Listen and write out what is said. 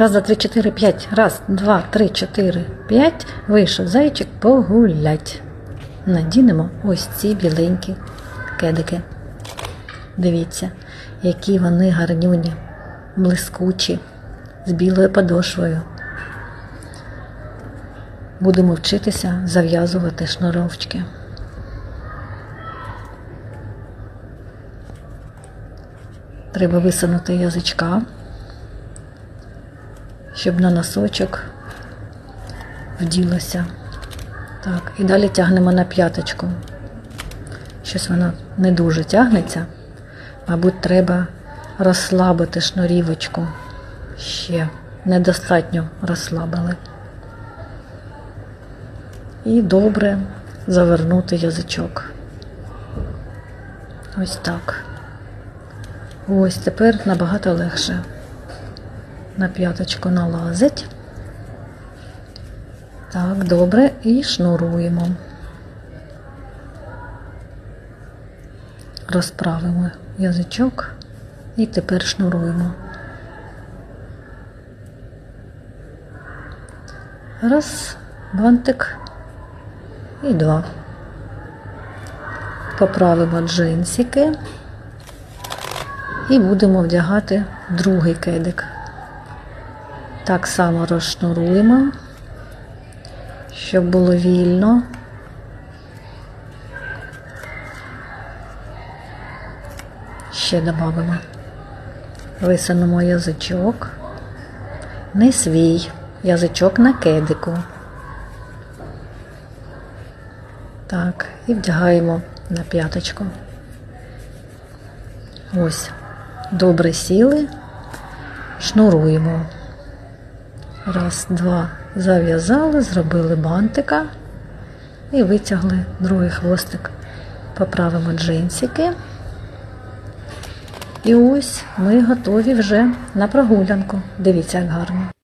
Раз, два, три, чотири, п'ять. Раз, два, три, чотири, п'ять. Вийшов зайчик погулять. Надінемо ось ці біленькі кедики. Дивіться, які вони гарнюні, блискучі, з білою подошвою. Будемо вчитися зав'язувати шнуровочки. Треба висунути язичка, щоб на носочок вділося. Так, і далі тягнемо на п'яточку. Щось воно не дуже тягнеться. Мабуть, треба розслабити шнурівочку. Ще недостатньо розслабили. І добре завернути язичок. Ось так. Ось тепер набагато легше. На п'яточку налазить. Так, добре, і шнуруємо. Розправимо язичок і тепер шнуруємо. Раз, бантик і два. Поправимо джинсики і будемо вдягати другий кедик. Так само розшнуруємо, щоб було вільно. Ще додамо. Висунемо язичок. Не свій, язичок на кедику. Так, і вдягаємо на п'яточку. Ось. Добре сіли, шнуруємо. Раз, два, зав'язали, зробили бантика і витягли другий хвостик. Поправимо джинсики. І ось ми готові вже на прогулянку. Дивіться, як гарно.